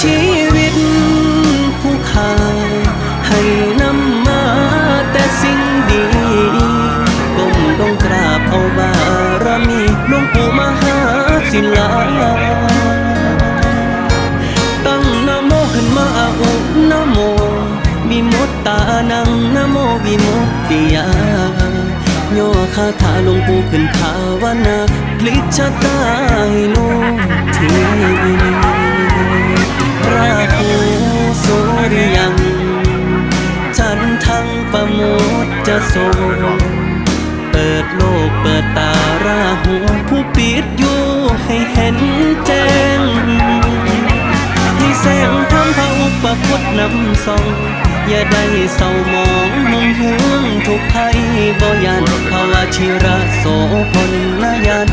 ชีวิตผู้ขาให้นำมาแต่สิ่งดีก้มลงกราบเอาบารมีหลวงปู่มหาศิลาตั้งนโมขึ้นมาอุนโมวิมุตตานังนโมวิมุตติยาย่อคาถาหลวงปู่ขึ้นภาวนาพลิกชะตาให้ จะโสเปิดโลกเปิดตาราหูผู้ปิดอยู่ให้เห็นแจ้งให้แสงทำพระอุปคุตนำส่องอย่าได้เศร้ามองมุมห่วงทุกภัยบ่ยันภาวะชิระโสพลนายัน